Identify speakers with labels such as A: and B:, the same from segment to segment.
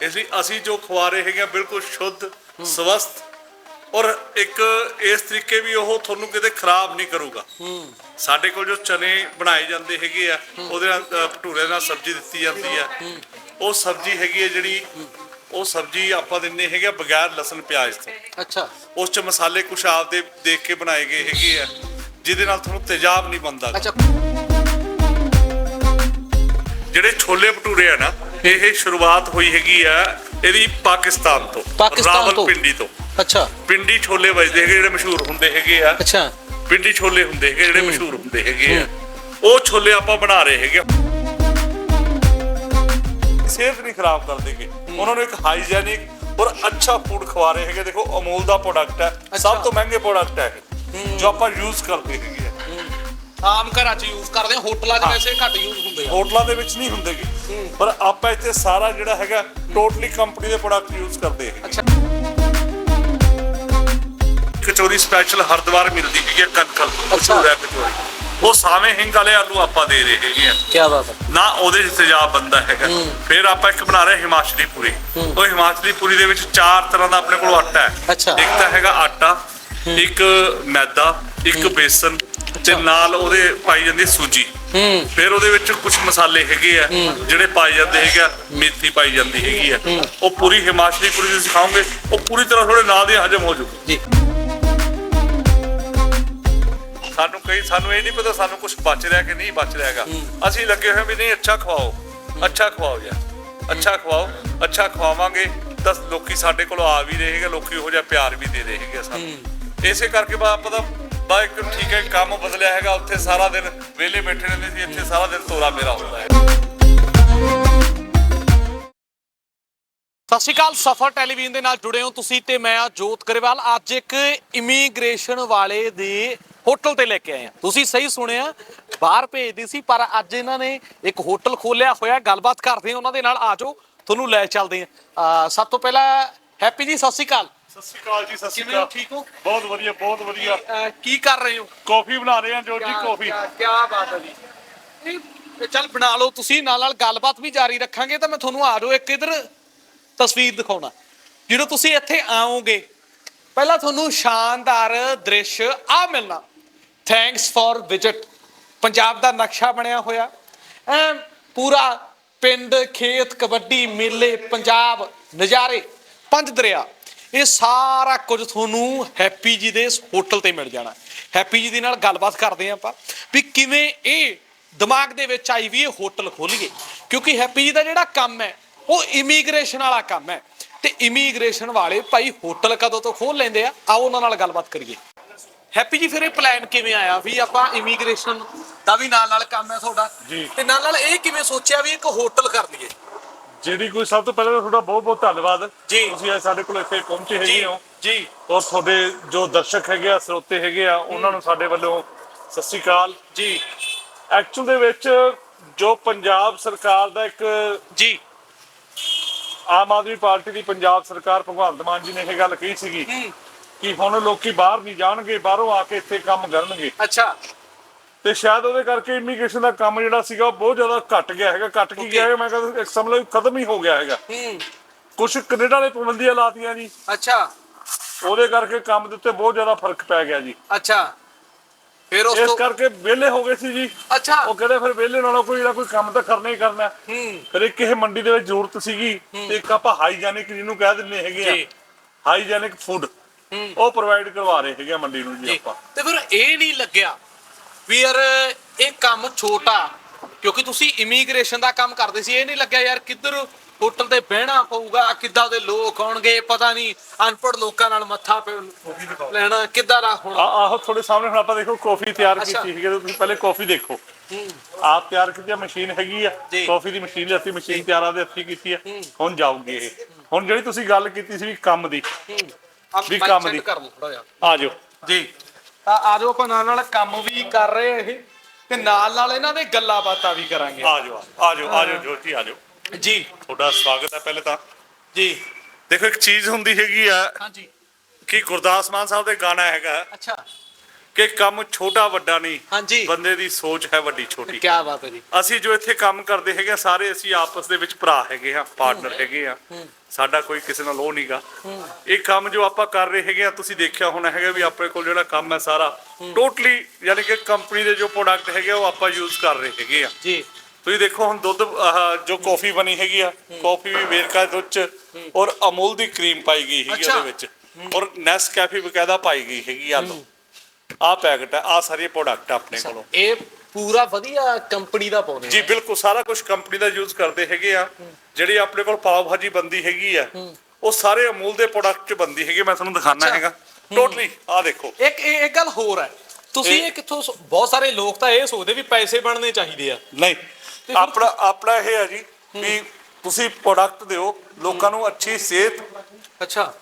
A: ਇਸ ਲਈ ਅਸੀਂ ਜੋ ਖਵਾ ਰਹੇ ਹੈਗੇ ਆ ਬਿਲਕੁਲ ਸ਼ੁੱਧ ਸਵਸਥ ਔਰ ਇੱਕ ਇਸ ਤਰੀਕੇ ਵੀ ਉਹ ਤੁਹਾਨੂੰ ਕਿਤੇ ਖਰਾਬ ਨਹੀਂ ਕਰੂਗਾ। ਸਾਡੇ ਕੋਲ ਜੋ ਚਨੇ ਬਣਾਏ ਜਾਂਦੇ ਹੈਗੇ ਆ ਉਹਦੇ ਨਾਲ ਭਟੂਰੇ ਨਾਲ ਸਬਜ਼ੀ ਦਿੱਤੀ ਜਾਂਦੀ ਆ। ਉਹ ਸਬਜ਼ੀ ਹੈਗੀ ਹੈ ਜਿਹੜੀ ਉਹ ਸਬਜ਼ੀ ਆਪਾਂ ਦਿੰਦੇ ਹੈਗੇ ਆ ਬਗੈਰ ਲਸਣ ਪਿਆਜ਼ ਤੋਂ।
B: ਅੱਛਾ।
A: ਉਸ ਚ ਮਸਾਲੇ ਕੁਛ ਆਪਦੇ ਦੇਖ ਕੇ ਬਣਾਏ ਗਏ ਹੈਗੇ ਆ ਜਿਹਦੇ ਨਾਲ ਤੁਹਾਨੂੰ ਤੇਜ਼ਾਬ ਨਹੀਂ
B: ਅੱਛਾ।
A: ਜਿਹੜੇ ਛੋਲੇ ਭਟੂਰੇ ਆ ਨਾ ਇਹ ਸ਼ੁਰੂਆਤ ਹੋਈ ਹੈਗੀ ਆ ਇਹਦੀ ਪਾਕਿਸਤਾਨ ਤੋਂ
B: ਪਾਕਿਸਤਾਨ ਤੋਂ?
A: ਰਾਵਲਪਿੰਡੀ ਤੋਂ।
B: ਅੱਛਾ।
A: ਪਿੰਡੀ ਛੋਲੇ ਵੱਜਦੇ ਹੈਗੇ ਜਿਹੜੇ ਮਸ਼ਹੂਰ ਹੁੰਦੇ ਹੈਗੇ ਆ।
B: ਅੱਛਾ।
A: ਪਿੰਡੀ ਛੋਲੇ ਹੁੰਦੇ ਹੈਗੇ ਜਿਹੜੇ ਮਸ਼ਹੂਰ ਹੁੰਦੇ ਹੈਗੇ ਆ। ਉਹ ਛੋਲੇ ਆਪਾਂ ਬਣਾ ਰਹੇ ਹੈਗੇ ਆ। ਸਿਹਤ ਨਹੀਂ ਖਰਾਬ ਕਰਦੇਗੇ ਉਹਨਾਂ ਨੂੰ ਇੱਕ ਹਾਈਜੈਨਿਕ ਔਰ ਅੱਛਾ ਫੂਡ ਖਵਾ ਰਹੇ ਹੈਗੇ। ਦੇਖੋ ਅਮੂਲ ਦਾ ਪ੍ਰੋਡਕਟ ਹੈ। ਸਭ ਤੋਂ ਮਹਿੰਗੇ ਪ੍ਰੋਡਕਟ ਹੈ ਜੋ ਆਪਾਂ ਯੂਜ਼ ਕਰਦੇ ਹੈਗੇ।
B: ਆਮ ਘਰਾਂ 'ਚ ਯੂਜ਼ ਕਰਦੇ ਆ ਹੋਟਲਾਂ 'ਚ ਵੈਸੇ ਘੱਟ ਯੂਜ਼ ਹੁੰਦੇ ਆ।
A: ਹੋਟਲਾਂ ਦੇ ਵਿੱਚ ਨਹੀਂ ਹੁੰਦੇਗੇ ਪਰ ਆਪਾਂ ਇੱਥੇ ਸਾਰਾ ਜਿਹੜਾ ਹੈਗਾ ਟੋਟਲੀ ਕੰਪਨੀ ਦੇ ਪ੍ਰੋਡਕਟ ਯੂਜ਼ ਕਰਦੇ ਹੈਗੇ।
B: ਅੱਛਾ।
A: ਕਚੋਰੀ ਸਪੈਸ਼ਲ ਹਰਦਵਾਰ ਮਿਲਦੀ ਹੈਗੀ ਹੈ ਕਨਕਲ
B: ਅੱਛਾ।
A: ਮਸ਼ਹੂਰ ਹੈ ਕਚੋਰੀ। ਉਹ ਸਾਵੇਂ ਹਿੰਗ ਵਾਲੇ ਆਲੂ ਆਪਾਂ ਦੇ ਰਹੇ ਹੈਗੇ ਆ।
B: ਕੀ ਬਾਤ ਹੈ।
A: ਨਾ ਉਹਦੇ 'ਚ ਤੇਜ਼ਾਬ ਬੰਦਾ ਹੈਗਾ। ਫਿਰ ਆਪਾਂ ਇੱਕ ਬਣਾ ਰਹੇ ਹਿਮਾਚਲੀ ਪੂਰੀ ਉਹ ਹਿਮਾਚਲੀ ਪੂਰੀ ਦੇ ਵਿੱਚ ਚਾਰ ਤਰ੍ਹਾਂ ਦਾ ਆਪਣੇ ਕੋਲ ਆਟਾ ਹੈ।
B: ਅੱਛਾ।
A: ਇੱਕ ਤਾਂ ਹੈਗਾ ਆਟਾ ਇੱਕ ਮੈਦਾ ਇੱਕ ਬੇਸਨ ਤੇ ਨਾਲ ਉਹਦੇ ਪਾਈ ਜਾਂਦੀ ਸੂਜੀ।
B: ਹੂੰ।
A: ਫਿਰ ਉਹਦੇ ਵਿੱਚ ਕੁਝ ਮਸਾਲੇ ਹੈਗੇ ਆ ਜਿਹੜੇ ਪਾਏ ਜਾਂਦੇ ਹੈਗੇ ਆ ਮੇਥੀ ਪਾਈ ਜਾਂਦੀ ਹੈਗੀ ਆ। ਉਹ ਪੂਰੀ ਹਿਮਾਚਲੀ ਪੂਰੀ ਤੁਸੀਂ ਖਾਓਗੇ ਉਹ ਪੂਰੀ ਤਰ੍ਹਾਂ ਤੁਹਾਡੇ ਨਾਲ ਦੀ ਹਜਮ ਹੋ ਜੂਗੀ।
B: ਜੀ।
A: ਸਾਨੂੰ ਕਈ ਸਾਨੂੰ ਇਹ ਨਹੀਂ ਪਤਾ ਸਾਨੂੰ ਕੁਝ ਬਚ ਰਿਹਾ ਕਿ ਨਹੀਂ ਬਚ ਰਿਹਾਗਾ ਅਸੀਂ ਲੱਗੇ ਹੋਏ ਵੀ ਨਹੀਂ ਅੱਛਾ ਖਵਾਓ ਅੱਛਾ ਖਵਾਓ ਯਾਰ ਅੱਛਾ ਖਵਾਓ ਅੱਛਾ ਖਵਾਵਾਂਗੇ। ਤਾਂ ਲੋਕੀ ਸਾਡੇ ਕੋਲ ਆ ਵੀ ਰਹੇ ਹੈਗੇ ਲੋਕੀ ਉਹੋ ਜਿਹਾ ਪਿਆਰ ਵੀ ਦੇ ਰਹੇ ਹੈਗੇ ਸਾਨੂੰ। ਇਸੇ ਕਰਕੇ ਬਾ ਦਾ ਬਾ ਇੱਕ ਠੀਕ ਹੈ, ਕੰਮ ਬਦਲਿਆ ਹੈਗਾ, ਉੱਥੇ ਸਾਰਾ ਦਿਨ ਵਿਹਲੇ ਬੈਠੇ ਰਹਿੰਦੇ ਸੀ, ਇੱਥੇ ਸਾਰਾ ਦਿਨ ਤੋਰਾ ਮੇਰਾ ਹੁੰਦਾ ਹੈ।
B: ਸਤਿ ਸ਼੍ਰੀ ਅਕਾਲ, ਸਫਰ ਟੈਲੀਵਿਜ਼ਨ ਦੇ ਨਾਲ ਜੁੜੇ ਹੋ ਤੁਸੀਂ ਤੇ ਮੈਂ ਆ ਜੋਤ ਗਰੇਵਾਲ। ਅੱਜ ਇੱਕ ਇਮੀਗ੍ਰੇਸ਼ਨ ਵਾਲੇ ਦੇ ਹੋਟਲ ਤੇ ਲੈ ਕੇ ਆਏ ਆ ਤੁਸੀਂ ਸਹੀ ਸੁਣਿਆ, ਬਾਹਰ ਭੇਜਦੀ ਸੀ, ਪਰ ਅੱਜ ਇਹਨਾਂ ਨੇ ਇੱਕ ਹੋਟਲ ਖੋਲਿਆ ਹੋਇਆ ਗੱਲਬਾਤ ਕਰਦੇ ਆ ਉਹਨਾਂ ਦੇ ਨਾਲ, ਆ ਜਾਓ, ਤੁਹਾਨੂੰ ਲੈ ਚੱਲਦੇ ਆ ਸਭ ਤੋਂ ਪਹਿਲਾਂ, ਹੈਪੀ ਜੀ, ਸਤਿ ਸ਼੍ਰੀ ਅਕਾਲ।
A: ਸਤਿ ਸ਼੍ਰੀ ਅਕਾਲ ਜੀ ਸਤਿ ਸ਼੍ਰੀ
B: ਕਿਵੇਂ ਹੋ?
A: ਅਕਾਲ।
B: ਠੀਕ ਹੋ?
A: ਬਹੁਤ ਵਧੀਆ ਬਹੁਤ ਵਧੀਆ।
B: ਅਹ, ਕੀ ਕਰ ਰਹੇ ਹੋ?
A: ਕਾਫੀ ਬਣਾ ਰਹੇ ਹਾਂ ਜੋਰ ਜੀ ਕਾਫੀ।
B: ਕੀ ਬਾਤ ਹੈ ਜੀ। ਇਹ ਇਹ ਚੱਲ ਬਣਾ ਲਓ ਤੁਸੀਂ ਨਾਲ ਨਾਲ ਗੱਲਬਾਤ ਵੀ ਜਾਰੀ ਰੱਖਾਂਗੇ ਤਾਂ ਮੈਂ ਤੁਹਾਨੂੰ ਆ ਜਾਓ ਇੱਕ ਇਧਰ ਤਸਵੀਰ ਦਿਖਾਉਣਾ। ਜਦੋਂ ਤੁਸੀਂ ਇੱਥੇ ਆਓਗੇ ਪਹਿਲਾਂ ਤੁਹਾਨੂੰ ਸ਼ਾਨਦਾਰ ਦ੍ਰਿਸ਼ ਆ ਮਿਲਣਾ। ਥੈਂਕਸ ਫॉर ਵਿਜ਼ਿਟ ਪੰਜਾਬ ਦਾ ਨਕਸ਼ਾ ਬਣਿਆ ਹੋਇਆ। ਐ ਪੂਰਾ ਪਿੰਡ ਖੇਤ ਕਬੱਡੀ ਮੇਲੇ ਪੰਜਾਬ ਨਜ਼ਾਰੇ ਪੰਜ ਦਰਿਆ। ਇਹ ਸਾਰਾ ਕੁਝ ਤੁਹਾਨੂੰ ਹੈਪੀ ਜੀ ਦੇ ਇਸ ਹੋਟਲ ਤੇ ਮਿਲ ਜਾਣਾ। ਹੈਪੀ ਜੀ ਦੇ ਨਾਲ ਗੱਲਬਾਤ ਕਰਦੇ ਹਾਂ ਆਪਾਂ ਵੀ ਕਿਵੇਂ ਇਹ ਦਿਮਾਗ ਦੇ ਵਿੱਚ ਆਈ ਵੀ ਇਹ ਹੋਟਲ ਖੋਲੀਏ। ਕਿਉਂਕਿ ਹੈਪੀ ਜੀ ਦਾ ਜਿਹੜਾ ਕੰਮ ਹੈ ਉਹ ਇਮੀਗ੍ਰੇਸ਼ਨ ਵਾਲਾ ਕੰਮ ਹੈ। ਤੇ ਇਮੀਗ੍ਰੇਸ਼ਨ ਵਾਲੇ ਭਾਈ ਹੋਟਲ ਕਦੋਂ ਤੋਂ ਖੋਲ ਲੈਂਦੇ ਆ? ਆਓ ਉਹਨਾਂ ਨਾਲ ਗੱਲਬਾਤ ਕਰੀਏ। ਹੈਪੀ ਜੀ ਫਿਰ ਇਹ ਪਲਾਨ ਕਿਵੇਂ ਆਇਆ ਵੀ ਆਪਾਂ ਇਮੀਗ੍ਰੇਸ਼ਨ ਦਾ ਵੀ ਨਾਲ ਨਾਲ ਕੰਮ ਹੈ ਤੁਹਾਡਾ। ਤੇ ਨਾਲ ਨਾਲ ਇਹ ਕਿਵੇਂ ਸੋਚਿਆ ਵੀ ਇੱਕ ਹੋਟਲ ਕਰ ਲਈਏ?
A: ਜਿਹੜੀ ਕੋਈ ਸਭ ਤੋਂ ਪਹਿਲਾਂ ਤਾਂ ਤੁਹਾਡਾ ਬਹੁਤ ਬਹੁਤ ਧੰਨਵਾਦ।
B: ਜੀ।
A: ਤੁਸੀਂ ਅੱਜ ਸਾਡੇ ਕੋਲ ਇੱਥੇ ਪਹੁੰਚੇ ਹੈਗੇ ਹੋ।
B: ਜੀ।
A: ਔਰ ਤੁਹਾਡੇ ਜੋ ਦਰਸ਼ਕ ਹੈਗੇ ਆ ਸਰੋਤੇ ਹੈਗੇ ਆ ਉਹਨਾਂ ਨੂੰ ਸਾਡੇ ਵੱਲੋਂ ਸਤਿ ਸ੍ਰੀ ਅਕਾਲ।
B: ਜੀ।
A: ਐਕਚੁਅਲ ਦੇ ਵਿੱਚ ਜੋ ਪੰਜਾਬ ਸਰਕਾਰ ਦਾ ਇੱਕ
B: ਜੀ।
A: ਆਮ ਆਦਮੀ ਪਾਰਟੀ ਦੀ ਪੰਜਾਬ ਸਰਕਾਰ ਭਗਵੰਤ ਮਾਨ ਜੀ ਨੇ ਇਹ ਗੱਲ ਕਹੀ ਸੀਗੀ ਕਿ ਹੁਣ ਲੋਕੀ ਬਾਹਰ ਨਹੀਂ ਜਾਣਗੇ ਬਾਹਰੋਂ ਆ ਕੇ ਇੱਥੇ ਕੰਮ ਕਰਨਗੇ।
B: ਅੱਛਾ।
A: ਤੇ ਸ਼ਾਇਦ ਉਹਦੇ ਕਰਕੇ ਇਮੀਗ੍ਰੇਸ਼ਨ ਦਾ ਕੰਮ ਜਿਹੜਾ ਸੀਗਾ ਉਹ ਬਹੁਤ ਜ਼ਿਆਦਾ ਘਟ ਗਿਆ ਹੈਗਾ। ਘਟ ਕੀ ਗਿਆ ਮੈਂ ਕਹਿੰਦਾ ਇੱਕ ਸਮਝ ਲਓ ਖਤਮ ਹੀ ਹੋ ਗਿਆ ਹੈਗਾ।
B: ਹੂੰ।
A: ਕੁਝ ਕੈਨੇਡਾ ਨੇ ਪਾਬੰਦੀਆਂ ਲਾਤੀਆਂ ਜੀ।
B: ਅੱਛਾ।
A: ਉਹਦੇ ਕਰਕੇ ਕੰਮ ਦੇ ਉੱਤੇ ਬਹੁਤ ਜ਼ਿਆਦਾ ਫ਼ਰਕ ਪੈ ਗਿਆ ਜੀ।
B: ਅੱਛਾ। ਫਿਰ ਉਸ
A: ਇਸ
B: ਤੋਂ
A: ਕਰਕੇ ਵਿਹਲੇ ਹੋ ਗਏ ਸੀ ਜੀ।
B: ਅੱਛਾ।
A: ਉਹ ਕਹਿੰਦੇ ਫਿਰ ਵਿਹਲੇ ਨਾਲੋਂ ਕੋਈ ਜਿਹੜਾ ਕੋਈ ਕੰਮ ਤਾਂ ਕਰਨਾ ਹੀ ਕਰਨਾ। ਹੈ।
B: ਹੂੰ
A: ਫਿਰ ਇੱਕ ਇਹ ਮੰਡੀ ਦੇ ਵਿੱਚ ਜ਼ਰੂਰਤ ਸੀਗੀ। ਤੇ ਇੱਕ ਆਪਾਂ ਹਾਈਜੈਨਿਕ ਜਿਹਨੂੰ ਕਹਿ ਦਿੰਦੇ ਹੈਗੇ
B: ਜੀ।
A: ਆ ਹਾਈਜੈਨਿਕ ਫੂਡ।
B: ਹੂੰ।
A: ਉਹ ਪ੍ਰੋਵਾਈਡ ਕਰਵਾ ਰਹੇ ਹੈਗੇ ਆ ਮੰਡੀ ਨੂੰ ਜੀ
B: ਜੀ।
A: ਆਪਾਂ।
B: ਤੇ ਫਿਰ ਇਹ ਨਹੀਂ ਲੱਗਿਆ ਵੀ ਯਾਰ ਇਹ ਕੰਮ ਛੋਟਾ ਕਿਉਂਕਿ ਤੁਸੀਂ ਇਮੀਗ੍ਰੇਸ਼ਨ ਦਾ ਕੰਮ ਕਰਦੇ ਸੀ ਇਹ ਨਹੀਂ ਲੱਗਿਆ ਯਾਰ ਕਿੱਧਰ ਹੋਟਲ ਤੇ ਬਹਿਣਾ ਪਊਗਾ ਕਿੱਦਾਂ ਦੇ ਲੋਕ ਆਉਣਗੇ ਪਤਾ ਨਹੀਂ ਅਨਪੜ੍ਹ ਲੋਕਾਂ ਨਾਲ ਮੱਥਾ ਪੈ- ਲੈਣਾ ਕਿੱਦਾਂ ਦਾ
A: ਆ
B: ਹੋਣਾ
A: ਆਹੋ ਤੁਹਾਡੇ ਸਾਹਮਣੇ ਹੁਣ ਆਪਾਂ ਦੇਖੋ ਕਾਫੀ ਤਿਆਰ
B: ਅੱਛਾ।
A: ਕੀਤੀ ਹੈਗੀ ਤੁਸੀਂ ਪਹਿਲੇ ਕਾਫੀ ਦੇਖੋ। ਆਪ ਤਿਆਰ ਕੀਤੀ ਆ ਮਸ਼ੀਨ ਹੈਗੀ ਆ।
B: ਜੀ।
A: ਕਾਫੀ ਦੀ ਮਸ਼ੀਨ ਲਿਆਤੀ ਮਸ਼ੀਨ ਤਿਆਰ ਆ ਦੇ ਹੱਥੀ ਕੀਤੀ ਆ। ਹੁਣ ਜਾਊਗੀ ਇਹ। ਹੁਣ ਜਿਹੜੀ ਤੁਸੀਂ ਗੱਲ ਕੀਤੀ ਸੀ ਵੀ ਕੰਮ ਦੀ।
B: ਆਹ
A: ਵੀ
B: mic
A: ਕੰਮ ਦੀ।
B: ਕਰ ਲਓ ਥੋੜਾ ਜਿਹਾ।
A: ਆ ਜਾਓ।
B: ਜੀ। ਤਾਂ ਆ ਜਾਓ ਆਪਾਂ ਨਾਲ ਨਾਲ ਕੰਮ ਵੀ ਕਰ ਰਹੇ ਇਹ ਤੇ ਨਾਲ ਨਾਲ ਇਹਨਾਂ ਦੇ ਗੱਲਾਂ ਬਾਤਾਂ ਵੀ ਕਰਾਂਗੇ।
A: ਆ ਜਾਓ ਆ ਜਾਓ ਆ ਜਾਓ ਜੋਤੀ ਆ ਜਾਓ
B: ਜੀ।
A: ਤੁਹਾਡਾ ਸਵਾਗਤ ਹੈ ਪਹਿਲੇ ਤਾਂ।
B: ਜੀ।
A: ਦੇਖੋ ਇੱਕ ਚੀਜ਼ ਹੁੰਦੀ ਹੈਗੀ ਆ
B: ਹਾਂਜੀ
A: ਕਿ ਗੁਰਦਾਸ ਮਾਨ ਸਾਹਿਬ ਦੇ ਗਾਣਾ ਹੈਗਾ
B: ਅੱਛਾ।
A: ਕਿ ਕੰਮ ਛੋਟਾ ਵੱਡਾ ਨਹੀਂ
B: ਹਾਂਜੀ
A: ਬੰਦੇ ਦੀ ਸੋਚ ਹੈ ਵੱਡੀ ਛੋਟੀ।
B: ਕੀ ਬਾਤ ਹੈ ਜੀ।
A: ਅਸੀਂ ਜੋ ਇੱਥੇ ਕੰਮ ਕਰਦੇ ਹੈਗੇ ਸਾਰੇ ਅਸੀਂ ਆਪਸ ਦੇ ਵਿੱਚ ਭਰਾ ਹੈਗੇ ਆ ਪਾਰਟਨਰ ਹੈਗੇ ਆ। ਸਾਡਾ ਕੋਈ ਕਿਸੇ ਨਾਲ ਉਹ ਨਹੀਂਗਾ ਇਹ ਕੰਮ ਜੋ ਆਪਾਂ ਕਰ ਰਹੇ ਹੈਗੇ ਆ ਤੁਸੀਂ ਦੇਖਿਆ ਹੋਣਾ ਹੈਗਾ ਵੀ ਆਪਣੇ ਕੋਲ ਜਿਹੜਾ ਕੰਮ ਹੈ ਸਾਰਾ ਟੋਟਲੀ ਯਾਨੀ ਕਿ ਕੰਪਨੀ ਦੇ ਜੋ ਪ੍ਰੋਡਕਟ ਹੈਗੇ ਉਹ ਆਪਾਂ ਯੂਜ਼ ਕਰ ਰਹੇ ਹੈਗੇ ਆ।
B: ਜੀ।
A: ਤੁਸੀਂ ਦੇਖੋ ਹੁਣ ਦੁੱਧ ਜੋ ਕਾਫੀ ਬਣੀ ਹੈਗੀ ਆ ਕਾਫੀ ਵੀ ਵੇਰਕਾ ਦੁੱਧ ਚ ਔਰ ਅਮੂਲ ਦੀ ਕਰੀਮ ਪਾਈ ਗਈ ਹੈਗੀ। ਉਹਦੇ ਵਿੱਚ। ਔਰ ਨੈਸ ਕੈਫੇ ਬਕਾਇਦਾ ਪਾਈ ਗਈ ਹੈਗੀ ਆ ਲੋ ਆ ਪੈਕਟ ਆ ਸਾਰੇ ਪ੍ਰੋਡਕਟ ਆਪਣੇ ਕੋਲੋਂ।
B: ਇਹ ਪੂਰਾ ਵਧੀਆ ਕੰਪਨੀ ਦਾ ਪਾਉਂਦੇ
A: ਜੀ ਬਿਲਕੁਲ ਸਾਰਾ ਕੁਝ ਕੰਪਨੀ ਦਾ ਯੂਜ਼ ਕਰਦੇ ਹੈਗੇ ਆ। ਜਿਹੜੀ ਆਪਣੇ ਕੋਲ ਪਾਵ ਭਾਜੀ ਬੰਦੀ ਹੈਗੀ ਆ। ਉਹ ਸਾਰੇ ਅਮੂਲ ਦੇ ਪ੍ਰੋਡਕਟ ਚ ਬੰਦੀ ਹੈਗੀ ਮੈਂ ਤੁਹਾਨੂੰ ਦਿਖਾਣਾ। ਹੈਗਾ। ਟੋਟਲੀ ਆ ਦੇਖੋ।
B: ਇੱਕ ਇੱਕ ਗੱਲ ਹੋਰ ਹੈ। ਤੁਸੀਂ
A: ਇਹ-
B: ਕਿੱਥੋਂ ਬਹੁਤ ਸਾਰੇ ਲੋਕ ਤਾਂ ਇਹ ਸੋਚਦੇ ਵੀ ਪੈਸੇ ਬਣਨੇ ਚਾਹੀਦੇ ਆ।
A: ਨਹੀਂ ਆਪਣਾ ਆਪਣਾ ਇਹ ਹੈ ਜੀ ਵੀ ਤੁਸੀਂ ਪ੍ਰੋਡਕਟ ਦਿਓ। ਲੋਕਾਂ ਨੂੰ ਅੱਛੀ ਸਿਹਤ
B: ਅੱਛਾ।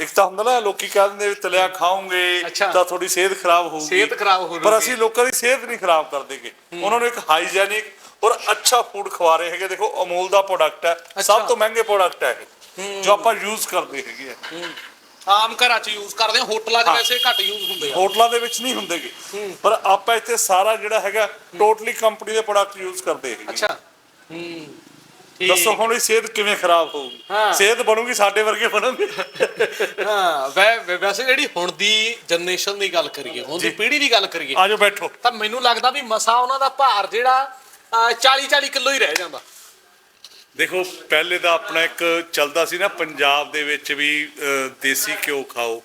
A: ਇੱਕ ਤਾਂ ਹੁੰਦਾ ਨਾ ਲੋਕੀ ਕਹਿ ਦਿੰਦੇ ਵੀ ਤਲਿਆ ਖਾਓਗੇ
B: ਅੱਛਾ।
A: ਤਾਂ ਤੁਹਾਡੀ ਸਿਹਤ ਖਰਾਬ ਹੋਊਗੀ।
B: ਸਿਹਤ ਖਰਾਬ ਹੋ
A: ਪਰ ਅਸੀਂ ਲੋਕਾਂ ਦੀ ਸਿਹਤ ਨਹੀਂ ਖਰਾਬ ਕਰਦੇਗੇ ਉਹਨਾਂ ਨੂੰ ਇੱਕ ਹਾਈਜੈਨਿਕ ਔਰ ਅੱਛਾ ਫੂਡ ਖਵਾ ਰਹੇ ਹੈਗੇ। ਦੇਖੋ ਅਮੂਲ ਦਾ ਪ੍ਰੋਡਕਟ ਹੈ।
B: ਅੱਛਾ।
A: ਸਭ ਤੋਂ ਮਹਿੰਗੇ ਪ੍ਰੋਡਕਟ ਹੈ ਇਹ ਜੋ ਆਪਾਂ ਯੂਜ਼ ਕਰਦੇ ਹੈਗੇ ਆ।
B: ਆਮ ਘਰਾਂ 'ਚ ਯੂਜ਼ ਕਰਦੇ ਆ ਹੋਟਲਾਂ 'ਚ। ਵੈਸੇ ਘੱਟ ਯੂਜ਼ ਹੁੰਦੇ ਆ।
A: ਹੋਟਲਾਂ ਦੇ ਵਿੱਚ ਨਹੀਂ ਹੁੰਦੇਗੇ ਪਰ ਆਪਾਂ ਇੱਥੇ ਸਾਰਾ ਜਿਹੜਾ ਹੈਗਾ ਟੋਟਲੀ ਕੰਪਨੀ ਦੇ ਪ੍ਰੋਡਕਟ ਯੂਜ਼ ਕਰਦੇ ਹੈਗੇ
B: ਅੱਛਾ। ਹੂੰ।
A: ਦੱਸੋ ਹੁਣ ਇਹ ਸਿਹਤ ਕਿਵੇਂ ਖਰਾਬ ਹੋਊਗੀ?
B: ਹਾਂ।
A: ਸਿਹਤ ਬਣੂਗੀ ਸਾਡੇ ਵਰਗੇ ਬਣਨਗੇ?
B: ਹਾਂ ਵੈ ਵੈ- ਵੈਸੇ ਜਿਹੜੀ ਹੁਣ ਦੀ ਜਨਰੇਸ਼ਨ ਦੀ ਗੱਲ ਕਰੀਏ ਹੁਣ ਦੀ। ਪੀੜ੍ਹੀ ਦੀ ਗੱਲ ਕਰੀਏ
A: ਆਜੋ ਬੈਠੋ।
B: ਤਾਂ ਮੈਨੂੰ ਲੱਗਦਾ ਵੀ ਮਸਾ ਉਹਨਾਂ ਦਾ ਭਾਰ ਜਿਹੜਾ 40 40 ਕਿਲੋ ਹੀ ਰਹਿ ਜਾਂਦਾ।
A: ਦੇਖੋ ਪਹਿਲੇ ਦਾ ਆਪਣਾ ਇੱਕ ਚੱਲਦਾ ਸੀ ਨਾ ਪੰਜਾਬ ਦੇ ਵਿੱਚ ਵੀ ਅਹ, ਦੇਸੀ ਘਿਓ ਖਾਓ।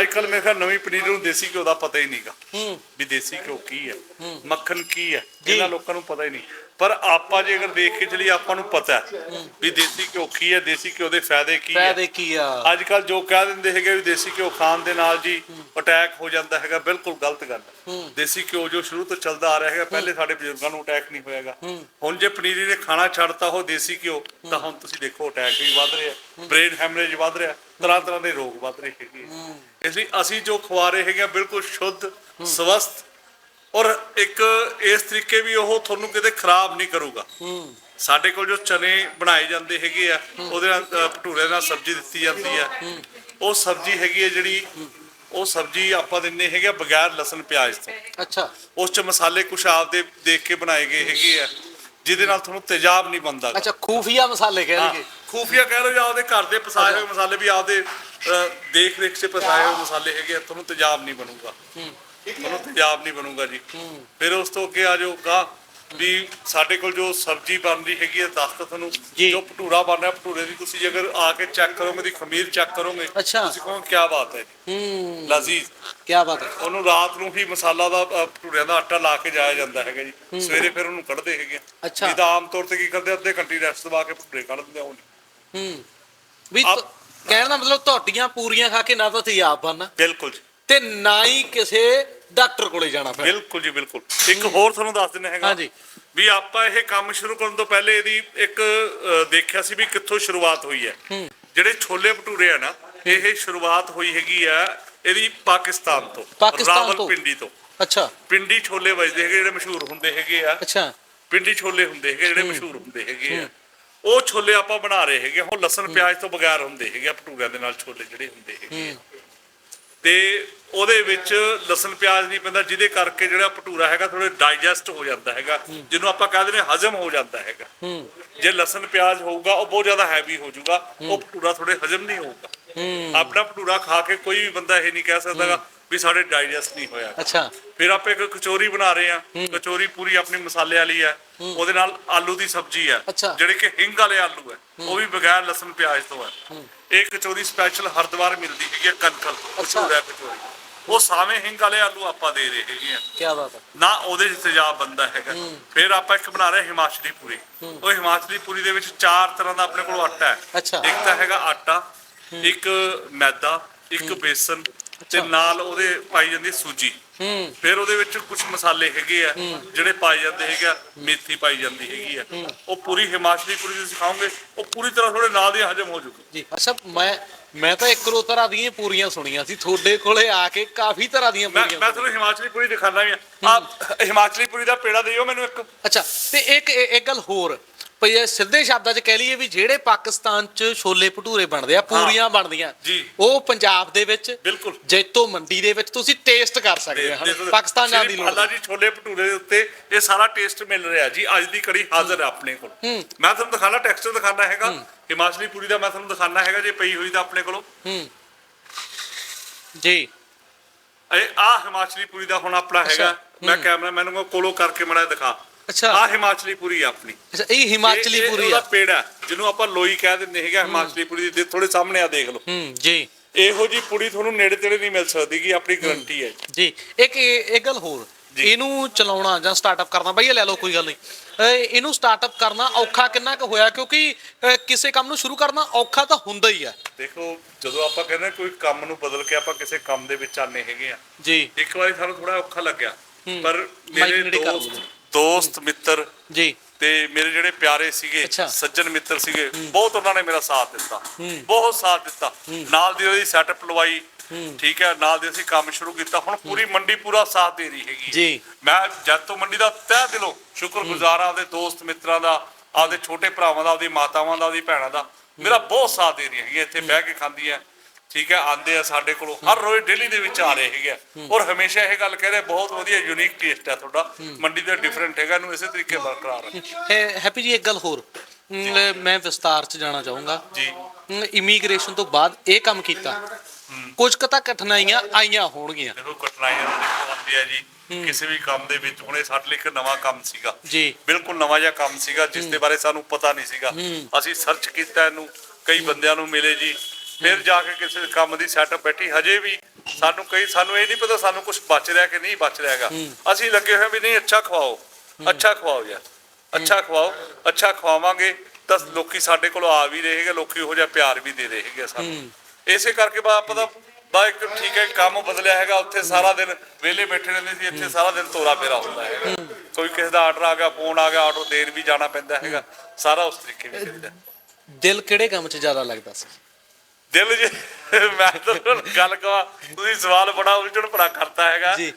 A: ਅੱਜ ਕੱਲ ਮੇਰੇ ਖਿਆਲ ਨਵੀਂ ਪਨੀਰ ਨੂੰ ਦੇਸੀ ਘਿਓ ਦਾ ਪਤਾ ਹੀ ਨਹੀਂਗਾ। ਵੀ ਦੇਸੀ ਘਿਓ ਕੀ ਹੈ? ਮੱਖਣ ਕੀ ਹੈ। ਇਹਨਾਂ ਲੋਕਾਂ ਨੂੰ ਪਤਾ ਹੀ ਨਹੀਂ। ਪਰ ਆਪਾਂ ਜੇ ਅਗਰ ਦੇਖ ਕੇ ਚਲੀ ਆਪਾਂ ਨੂੰ ਪਤਾ ਹੈ ਵੀ ਦੇਸੀ ਘਿਓ ਕੀ ਹੈ ਦੇਸੀ ਘਿਓ ਦੇ ਫਾਇਦੇ ਕੀ ਹੈ।
B: ਫਾਇਦੇ ਕੀ ਆ?
A: ਅੱਜ ਕੱਲ ਜੋ ਕਹਿ ਦਿੰਦੇ ਹੈਗੇ ਵੀ ਦੇਸੀ ਘਿਓ ਖਾਣ ਦੇ ਨਾਲ ਜੀ ਅਟੈਕ ਹੋ ਜਾਂਦਾ ਹੈਗਾ ਬਿਲਕੁਲ ਗਲਤ ਗੱਲ ਹੈ। ਦੇਸੀ ਘਿਓ ਜੋ ਸ਼ੁਰੂ ਤੋਂ ਚੱਲਦਾ ਆ ਰਿਹਾ ਹੈਗਾ ਪਹਿਲੇ ਸਾਡੇ ਬਜ਼ੁਰਗਾਂ ਨੂੰ ਅਟੈਕ ਨਹੀਂ ਹੋਇਆਗਾ। ਹੁਣ ਜੇ ਪਨੀਰੀ ਨੇ ਖਾਣਾ ਛੱਡਤਾ ਉਹ ਦੇਸੀ ਘਿਓ ਤਾਂ ਹੁਣ ਤੁਸੀਂ ਦੇਖੋ ਅਟੈਕ ਵੀ ਵੱਧ ਰਿਹਾ ਬ੍ਰੇਨ ਹੈਮਰੇਜ ਵੱਧ ਰਿਹਾ ਤਰ੍ਹਾਂ ਤਰ੍ਹਾਂ ਦੇ ਰੋਗ ਵੱਧ ਰਹੇ ਹੈਗੇ ਇਸ ਲਈ ਅਸੀਂ ਜੋ ਖਵਾ ਰਹੇ ਹੈਗੇ ਬਿਲਕੁਲ ਸ਼ੁੱਧ ਸਵਸਥ ਔਰ ਇੱਕ ਇਸ ਤਰੀਕੇ ਵੀ ਉਹ ਤੁਹਾਨੂੰ ਕਿਤੇ ਖਰਾਬ ਨਹੀਂ ਕਰੂਗਾ।
B: ਹੂੰ
A: ਸਾਡੇ ਕੋਲ ਜੋ ਚਨੇ ਬਣਾਏ ਜਾਂਦੇ ਹੈਗੇ ਆ ਉਹਦੇ ਨਾਲ ਭਟੂਰੇ ਨਾਲ ਸਬਜ਼ੀ ਦਿੱਤੀ ਜਾਂਦੀ ਆ। ਉਹ ਸਬਜ਼ੀ ਹੈਗੀ ਹੈ ਜਿਹੜੀ ਉਹ ਸਬਜ਼ੀ ਆਪਾਂ ਦਿੰਨੇ ਹੈਗੇ ਆ ਬਗੈਰ ਲਸਣ ਪਿਆਜ਼ ਤੋਂ।
B: ਅੱਛਾ।
A: ਉਸ ਚ ਮਸਾਲੇ ਕੁਛ ਆਪਦੇ ਦੇਖ ਕੇ ਬਣਾਏ ਗਏ ਹੈਗੇ ਆ ਜਿਹਦੇ ਨਾਲ ਤੁਹਾਨੂੰ ਤੇਜ਼ਾਬ ਨਹੀਂ ਬਣਦਾ।
B: ਅੱਛਾ ਖੂਫੀਆ ਮਸਾਲੇ ਕਹਿ
A: ਹਾਂ,
B: ਲਈਏ
A: ਖੂਫੀਆ ਕਹਿ ਲਓ ਜਾਂ ਆਪਦੇ ਘਰ ਦੇ ਪਸਾਏ ਹੋਏ ਮਸਾਲੇ ਵੀ ਆਪਦੇ ਦੇਖ ਰੇਖ 'ਚ ਪਸਾਏ ਹੋਏ ਮਸਾਲੇ ਹੈਗੇ ਆ ਤੁਹਾਨੂੰ ਤੇਜ਼ਾਬ ਨਹੀਂ ਬਣੂਗਾ। ਤੁਹਾਨੂੰ ਤੇਜ਼ਾਬ ਨਹੀਂ ਬਣੂਗਾ ਜੀ। ਫਿਰ ਉਸ ਤੋਂ ਅੱਗੇ ਆ ਜਾਓ ਗਾ ਵੀ ਸਾਡੇ ਕੋਲ ਜੋ ਸਬਜ਼ੀ ਬਣਦੀ ਹੈਗੀ ਹੈ ਦੱਸ ਤਾਂ ਤੁਹਾਨੂੰ
B: ਜੀ।
A: ਭਟੂਰਾ ਬਣ ਰਿਹਾ ਭਟੂਰੇ ਦੀ ਤੁਸੀਂ ਜੇਕਰ ਆ ਕੇ ਚੈੱਕ ਕਰੋਗੇ ਦੀ ਖਮੀਰ ਚੈੱਕ ਕਰੋਗੇ। ਤੁਸੀਂ ਕਹੋਗੇ ਕੀ ਬਾਤ ਹੈ ਜੀ। ਲਜ਼ੀਜ਼।
B: ਕੀ ਬਾਤ ਹੈ।
A: ਉਹਨੂੰ ਰਾਤ ਨੂੰ ਹੀ ਮਸਾਲਾ ਦਾ ਭਟੂਰਿਆਂ ਦਾ ਆਟਾ ਲਾ ਕੇ ਜਾਇਆ ਜਾਂਦਾ ਹੈਗਾ ਜੀ। ਸਵੇਰੇ ਫਿਰ ਉਹਨੂੰ ਕੱਢਦੇ ਹੈਗੇ।
B: ਅੱਛਾ।
A: ਨਹੀਂ ਤਾਂ ਆਮ ਤੌਰ ਤੇ ਕੀ ਕਰਦੇ ਅੱਧੇ ਘੰਟੇ ਰੈਸਟ ਦਵਾ ਕੇ ਭਟੂਰੇ ਕੱਢ ਦਿੰਦੇ ਨਹੀਂ
B: ਹੂੰ। ਵੀ ਕਹਿਣ ਦਾ ਮਤਲਬ ਤੁਹਾਡੀਆਂ ਪੂਰੀਆਂ ਖਾ ਕੇ ਨਾ ਤਾਂ ਤੁਸੀਂ ਆਪ ਬਣਨਾ
A: ਬਿਲਕੁਲ ਜੀ।
B: ਤੇ ਨਾ ਹੀ ਕਿਸੇ ਡਾਕਟਰ ਕੋਲੇ ਜਾਣਾ ਪੈਣਾ
A: ਬਿਲਕੁਲ ਜੀ ਬਿਲਕੁਲ। ਇੱਕ ਹੋਰ ਤੁਹਾਨੂੰ ਦੱਸ ਦਿੰਦੇ ਹੈਗਾ
B: ਹਾਂਜੀ।
A: ਵੀ ਆਪਾਂ ਇਹ ਕੰਮ ਸ਼ੁਰੂ ਕਰਨ ਤੋਂ ਪਹਿਲੇ ਇਹਦੀ ਇੱਕ ਅ, ਦੇਖਿਆ ਸੀ ਵੀ ਕਿੱਥੋਂ ਸ਼ੁਰੂਆਤ ਹੋਈ ਹੈ। ਜਿਹੜੇ ਛੋਲੇ ਭਟੂਰੇ ਆ ਨਾ ਇਹ ਸ਼ੁਰੂਆਤ ਹੋਈ ਹੈਗੀ ਆ ਇਹਦੀ ਪਾਕਿਸਤਾਨ ਤੋਂ
B: ਪਾਕਿਸਤਾਨ ਤੋਂ?
A: ਰਾਵਲਪਿੰਡੀ ਤੋਂ।
B: ਅੱਛਾ।
A: ਪਿੰਡੀ ਛੋਲੇ ਵੱਜਦੇ ਹੈਗੇ ਜਿਹੜੇ ਮਸ਼ਹੂਰ ਹੁੰਦੇ ਹੈਗੇ ਆ।
B: ਅੱਛਾ।
A: ਪਿੰਡੀ ਛੋਲੇ ਹੁੰਦੇ ਹੈਗੇ ਜਿਹੜੇ ਮਸ਼ਹੂਰ ਹੁੰਦੇ ਹੈਗੇ ਆ। ਉਹ ਛੋਲੇ ਆਪਾਂ ਬਣਾ ਰਹੇ ਹੈਗੇ ਹੁਣ ਲਸਣ ਪਿਆਜ਼ ਤੋਂ ਬਗੈਰ ਹੁੰਦੇ ਹੈਗੇ ਆ ਭਟੂਰਿਆਂ ਦੇ ਨਾਲ ਛੋਲੇ ਜਿਹੜੇ ਹੁੰਦੇ ਹੈਗੇ ਆ। ਤੇ ਉਹਦੇ ਵਿੱਚ ਲਸਣ ਪਿਆਜ਼ ਨਹੀਂ ਪੈਂਦਾ ਜਿਹਦੇ ਕਰਕੇ ਜਿਹੜਾ ਭਟੂਰਾ ਹੈਗਾ ਥੋੜਾ ਡਾਈਜੈਸਟ ਹੋ ਜਾਂਦਾ ਹੈਗਾ ਜਿਹਨੂੰ ਆਪਾਂ ਕਹਿੰਦੇ ਨੇ ਹਜਮ ਹੋ ਜਾਂਦਾ ਹੈਗਾ। ਜੇ ਲਸਣ ਪਿਆਜ਼ ਹੋਊਗਾ ਉਹ ਬਹੁਤ ਜ਼ਿਆਦਾ ਹੈਵੀ ਹੋ ਜਾਊਗਾ ਉਹ ਭਟੂਰਾ ਥੋੜੇ ਹਜਮ ਨਹੀਂ ਹੋਊਗਾ। ਆਪਣਾ ਭਟੂਰਾ ਖਾ ਕੇ ਕੋਈ ਵੀ ਬੰਦਾ ਇਹ ਨਹੀਂ ਕਹਿ ਸਕਦਾਗਾ ਵੀ ਸਾਡੇ ਡਾਈਜੈਸਟ ਨਹੀਂ ਹੋਇਆ।
B: ਅੱਛਾ।
A: ਫਿਰ ਆਪਾਂ ਇੱਕ ਕਚੋਰੀ ਬਣਾ ਰਹੇ ਆ ਕਚੋਰੀ ਪੂਰੀ ਆਪਣੀ ਮਸਾਲੇ ਵਾਲੀ ਹੈ। ਉਹਦੇ ਨਾਲ ਆਲੂ ਦੀ ਸਬਜ਼ੀ ਹੈ। ਜਿਹੜੇ ਕਿ ਹਿੰਗ ਵਾਲੇ ਆਲੂ ਹੈ ਉਹ ਵੀ ਬਗੈਰ ਲਸਣ ਪਿਆਜ਼ ਤੋਂ ਹੈ। ਇਹ ਕਚੋਰੀ ਸਪੈਸ਼ਲ ਹਰਦੁਆਰ ਮਿਲਦੀ ਹੈਗੀ ਹੈ ਕਨਕਲ। ਮਸ਼ਹੂਰ ਹੈ ਕਚੋਰੀ। ਉਹ ਸਾਵੇਂ ਹਿੰਗ ਵਾਲੇ ਆਲੂ ਆਪਾਂ ਦੇ ਰਹੇ ਹੈਗੇ ਆ।
B: ਕੀ ਬਾਤ ਹੈ।
A: ਨਾ ਉਹਦੇ ਚ ਤੇਜ਼ਾਬ ਬੰਦਾ ਹੈਗਾ। ਫਿਰ ਆਪਾਂ ਇੱਕ ਬਣਾ ਰਹੇ ਹਿਮਾਚਲੀ ਪੂਰੀ। ਉਹ ਹਿਮਾਚਲੀ ਪੂਰੀ ਦੇ ਵਿੱਚ ਚਾਰ ਤਰ੍ਹਾਂ ਦਾ ਆਪਣੇ ਕੋਲ ਆਟਾ ਹੈ। ਇੱਕ ਤਾਂ ਹੈਗਾ ਆਟਾ ਇੱਕ ਮੈਦਾ ਇੱਕ ਬੇਸਨ ਤੇ ਨਾਲ ਉਹਦੇ ਪਾਈ ਜਾਂਦੀ ਸੂਜੀ। ਫਿਰ ਉਹਦੇ ਵਿੱਚ ਕੁਝ ਮਸਾਲੇ ਹੈਗੇ ਆ ਜਿਹੜੇ ਪਾਏ ਜਾਂਦੇ ਹੈਗੇ ਆ ਮੇਥੀ ਪਾਈ ਜਾਂਦੀ ਹੈਗੀ ਆ। ਉਹ ਪੂਰੀ ਹਿਮਾਚਲੀ ਪੂਰੀ ਤੁਸੀਂ ਖਾਓਗੇ ਉਹ ਪੂਰੀ ਤਰ੍ਹਾਂ ਥੋੜੇ ਨਾਲ ਦੀ ਹਜਮ ਹੋ ਜੂਗੀ।
B: ਜੀ ਅੱਛਾ ਮੈਂ ਮੈਂ ਤਾਂ ਇੱਕ ਦੋ ਤਰ੍ਹਾਂ ਦੀਆਂ ਪੂਰੀਆਂ ਸੁਣੀਆਂ ਸੀ ਤੁਹਾਡੇ ਕੋਲੇ ਆ ਕੇ ਕਾਫੀ ਤਰ੍ਹਾਂ ਦੀਆਂ
A: ਮੈਂ
B: ਪੂਰੀਆਂ
A: ਮੈਂ ਤੁਹਾਨੂੰ ਹਿਮਾਚਲੀ ਪੂਰੀ ਦਿਖਾਣਾ ਵੀ ਆ ਆਹ ਹਿਮਾਚਲੀ ਪੂਰੀ ਦਾ ਪੇੜਾ ਦਿਓ ਮੈਨੂੰ ਇੱਕ।
B: ਅੱਛਾ ਤੇ ਇੱਕ ਇੱਕ ਗੱਲ ਹੋਰ ਭਈ ਇਹ ਸਿੱਧੇ ਸ਼ਬਦਾਂ 'ਚ ਕਹਿ ਲਈਏ ਵੀ ਜਿਹੜੇ ਪਾਕਿਸਤਾਨ 'ਚ ਛੋਲੇ ਭਟੂਰੇ ਬਣਦੇ ਆ ਪੂਰੀਆਂ ਬਣਦੀਆਂ
A: ਜੀ।
B: ਉਹ ਪੰਜਾਬ ਦੇ ਵਿੱਚ
A: ਬਿਲਕੁਲ।
B: ਜੈਤੋ ਮੰਡੀ ਦੇ ਵਿੱਚ ਤੁਸੀਂ ਟੇਸਟ ਕਰ ਸਕਦੇ ਹੋ
A: ਦੇਖੋ,
B: ਪਾਕਿਸਤਾਨ ਜਾਣ ਦੀ
A: ਸ਼੍ਰੀ
B: ਲੋੜ
A: ਪਾਲਾ
B: ਨਹੀਂ।
A: ਜੀ ਛੋਲੇ ਭਟੂਰੇ ਦੇ ਉੱਤੇ ਇਹ ਸਾਰਾ ਟੇਸਟ ਮਿਲ ਰਿਹਾ ਜੀ ਅੱਜ ਦੀ ਕੜੀ ਹਾਜ਼ਰ ਹੈ ਆਪਣੇ ਕੋਲ। ਮੈਂ ਤੁਹਾਨੂੰ ਦਿਖਾਣਾ ਟੈਕਸਚਰ ਦਿਖਾਣਾ ਹੈਗਾ ਹਿਮਾਚਲੀ ਪੂਰੀ ਦਾ ਮੈਂ ਤੁਹਾਨੂੰ ਦਿਖਾਣਾ ਹੈਗਾ ਜੇ ਪਈ ਹੋਈ ਤਾਂ ਆਪਣੇ ਕੋਲੋਂ।
B: ਜੀ।
A: ਇਹ ਆ ਹਿਮਾਚਲੀ ਪੂਰੀ ਦਾ ਹੁਣ ਆਪਣਾ ਹੈਗਾ ਮੈਂ ਕੈਮਰਾਮੈਨ ਨੂੰ ਕੋਲੋਂ ਕਰਕੇ ਮੜਾ ਦਿਖਾ।
B: ਅੱਛਾ।
A: ਆ ਹਿਮਾਚਲੀ ਪੂਰੀ ਆ ਆਪਣੀ।
B: ਅੱਛਾ ਇਹ ਹਿਮਾਚਲੀ
A: ਇਹ- ਇਹ
B: ਪੂਰੀ
A: ਉਹਦਾ
B: ਆ
A: ਪੇੜਾ ਜਿਹਨੂੰ ਆਪਾਂ ਲੋਈ ਕਹਿ ਦਿੰਦੇ ਹੈਗਾ ਹਿਮਾਚਲੀ ਪੂਰੀ ਦੇ। ਥੋੜੇ ਸਾਹਮਣੇ ਆ ਦੇਖ ਲਓ।
B: ਹੂੰ ਜੀ।
A: ਇਹੋ ਜੀ ਪੂਰੀ ਤੁਹਾਨੂੰ ਨੇੜੇ ਤੇੜੇ ਨਹੀਂ ਮਿਲ ਸਕਦੀ ਕਿ ਆਪਣੀ ਗਰੰਟੀ ਹੈ
B: ਜੀ। ਇੱਕ ਇੱਕ ਗੱਲ ਹੋਰ। ਇਹਨੂੰ ਚਲਾਉਣਾ ਜਾਂ ਸਟਾਰਟਅਪ ਕਰਨਾ ਬਈ ਇਹ ਲੈ ਲਓ ਕੋਈ ਗੱਲ ਨਹੀਂ। ਇਹਨੂੰ ਸਟਾਰਟਅਪ ਕਰਨਾ ਔਖਾ ਕਿੰਨਾ ਕੁ ਹੋਇਆ? ਕਿਉਂਕਿ ਕਿਸੇ ਕੰਮ ਨੂੰ ਸ਼ੁਰੂ ਕਰਨਾ ਔਖਾ ਤਾਂ ਹੁੰਦਾ ਹੀ ਆ।
A: ਦੇਖੋ ਜਦੋਂ ਆਪਾਂ ਕਹਿੰਦੇ ਕੋਈ ਕੰਮ ਨੂੰ ਬਦਲ ਕੇ ਆਪਾਂ ਕਿਸੇ ਕੰਮ ਦੇ ਵਿੱਚ ਆਨੇ ਹੈਗੇ ਆ।
B: ਜੀ।
A: ਇੱਕ ਵਾਰੀ ਸਾਨੂੰ ਥੋੜਾ ਔਖਾ ਲੱਗਿਆ। ਪਰ ਮੇਰੇ ਦੋਸਤ। ਦੋਸਤ ਮਿੱਤਰ
B: ਜੀ।
A: ਤੇ ਮੇਰੇ ਜਿਹੜੇ ਪਿਆਰੇ ਸੀਗੇ
B: ਅੱਛਾ।
A: ਸੱਜਣ ਮਿੱਤਰ ਸੀਗੇ ਬਹੁਤ ਉਹਨਾਂ ਨੇ ਮੇਰਾ ਸਾਥ ਦਿੱਤਾ। ਬਹੁਤ ਸਾਥ ਦਿੱਤਾ। ਨਾਲ ਦੀ ਉਹਦੀ ਸੈਟਅਪ ਲਵਾਈ। ਠੀਕ ਹੈ ਨਾਲ ਦੀ ਅਸੀਂ ਕੰਮ ਸ਼ੁਰੂ ਕੀਤਾ। ਹੁਣ ਪੂਰੀ ਮੰਡੀ ਪੂਰਾ ਸਾਥ ਦੇ ਰਹੀ ਹੈਗੀ।
B: ਜੀ।
A: ਮੈਂ ਜਦ ਤੋਂ ਮੰਡੀ ਦਾ ਤਹਿ ਦਿਲੋਂ ਸ਼ੁਕਰਗੁਜ਼ਾਰ ਹਾਂ ਆਪਦੇ ਦੋਸਤ ਮਿੱਤਰਾਂ ਦਾ ਆਪਦੇ ਛੋਟੇ ਭਰਾਵਾਂ ਦਾ ਆਪਦੀ ਮਾਤਾਵਾਂ ਦਾ ਆਪਦੀ ਭੈਣਾਂ ਦਾ। ਮੇਰਾ ਬਹੁਤ ਸਾਥ ਦੇ ਰਹੀ ਹੈਗੀ ਹੈ। ਇੱਥੇ ਬਹਿ ਕੇ ਖਾਂਦੀ ਹੈ। ਠੀਕ ਹੈ ਆਂਦੇ ਆ ਸਾਡੇ ਕੋਲੋਂ। ਹਰ ਰੋਜ਼ ਡੇਲੀ ਦੇ ਵਿੱਚ ਆ ਰਹੇ ਹੈਗੇ ਆ। ਔਰ ਹਮੇਸ਼ਾ ਇਹ ਗੱਲ ਕਹਿ ਰਹੇ ਬਹੁਤ ਵਧੀਆ ਯੂਨੀਕ ਟੇਸਟ ਹੈ ਤੁਹਾਡਾ। ਮੰਡੀ ਦਾ ਡਿਫਰੈਂਟ ਹੈਗਾ ਇਹਨੂੰ ਇਸੇ ਤਰੀਕੇ ਬਰਕਰਾਰ ਰੱਖੋ।
B: ਹੈ- ਹੈਪੀ ਜੀ ਇੱਕ ਗੱਲ ਹੋਰ। ਅਮ, ਮੈਂ ਵਿਸਤਾਰ ਚ ਜਾਣਾ ਚਾਹੂੰਗਾ।
A: ਜੀ।
B: ਇਮੀਗ੍ਰੇਸ਼ਨ ਤੋਂ ਬਾਅਦ ਇਹ ਕੰਮ ਕੀਤਾ। ਕੁਝ ਕੁ ਤਾਂ ਕਠਿਨਾਈਆਂ ਆਈਆਂ ਹੋਣਗੀਆਂ।
A: ਦੇਖੋ ਕਠਿਨਾਈਆਂ ਤਾਂ ਦੇਖੋ ਆਉਂਦੀ ਹੈ ਜੀ। ਕਿਸੇ ਵੀ ਕੰਮ ਦੇ ਵਿੱਚ ਹੁਣੇ ਸਾਡੇ ਲਈ ਇੱਕ ਨਵਾਂ ਕੰਮ ਸੀਗਾ।
B: ਜੀ।
A: ਬਿਲਕੁਲ ਨਵਾਂ ਜਿਹਾ ਕੰਮ ਸੀਗਾ ਜਿਸ ਦੇ ਬਾਰੇ ਸਾਨੂੰ ਪਤਾ ਨਹੀਂ ਸੀਗਾ। ਅਸੀਂ ਸਰਚ ਕੀਤਾ ਇਹਨੂੰ। ਕਈ ਬੰਦਿਆਂ ਨੂੰ ਮਿਲੇ ਜੀ। ਫਿਰ ਜਾ ਕੇ ਕਿਸੇ ਕੰਮ ਦੀ ਸੈਟਅਪ ਬੈਠੀ ਹਜੇ ਵੀ ਸਾਨੂੰ ਕਈ ਸਾਨੂੰ ਇਹ ਨਹੀਂ ਪਤਾ ਸਾਨੂੰ ਕੁਝ ਬਚ ਰਿਹਾ ਕਿ ਨਹੀਂ ਬਚ ਰਿਹਾ ਹੈਗਾ। ਅਸੀਂ ਲੱਗੇ ਹੋਏ ਵੀ ਨਹੀਂ ਅੱਛਾ ਖਵਾਓ ਅੱਛਾ ਖਵਾਓ ਯਾਰ ਅੱਛਾ ਖਵਾਓ ਅੱਛਾ ਖਵਾਵਾਂਗੇ ਤਾਂ ਲੋਕੀ ਸਾਡੇ ਕੋਲ ਆ ਵੀ ਰਹੇਗੇ ਲੋਕੀ ਉਹੋ ਜਿਹਾ ਪਿਆਰ ਵੀ ਦੇ ਰਹੇਗੇ ਸਾਨੂੰ। ਇਸੇ ਕਰਕੇ ਬਾ ਪਤਾ ਬਾ ਇੱਕ ਠੀਕ ਹੈ ਕੰਮ ਬਦਲਿਆ ਹੈਗਾ ਉੱਥੇ ਸਾਰਾ ਦਿਨ ਵਿਹਲੇ ਬੈਠੇ ਰਹਿੰਦੇ ਸੀ ਇੱਥੇ ਸਾਰਾ ਦਿਨ ਤੋਰਾ ਫੇਰਾ ਹੁੰਦਾ ਹੈਗਾ। ਕੋਈ ਕਿਸੇ ਦਾ ਆਰਡਰ ਆ ਗਿਆ ਫੋਨ ਆ ਗਿਆ ਆਰਡਰ ਦੇਣ ਵੀ ਜਾਣਾ ਪੈਂਦਾ ਹੈਗਾ ਸਾਰਾ ਉਸ ਤਰੀਕੇ ਵੀ ਚੱਲਦਾ
B: ਦਿਲ ਕਿਹੜੇ ਕੰਮ 'ਚ ਜ਼ਿਆਦਾ ਲੱਗਦਾ ਸੀ?
A: ਦਿਲ ਜੇ ਮੈਂ ਤਾਂ ਤੁਹਾਨੂੰ ਗੱਲ ਕਹਾਂ ਤੁਸੀਂ ਸਵਾਲ ਬੜਾ ਉਲਝਣ ਭਰਾ ਕਰਤਾ ਹੈਗਾ।
B: ਜੀ।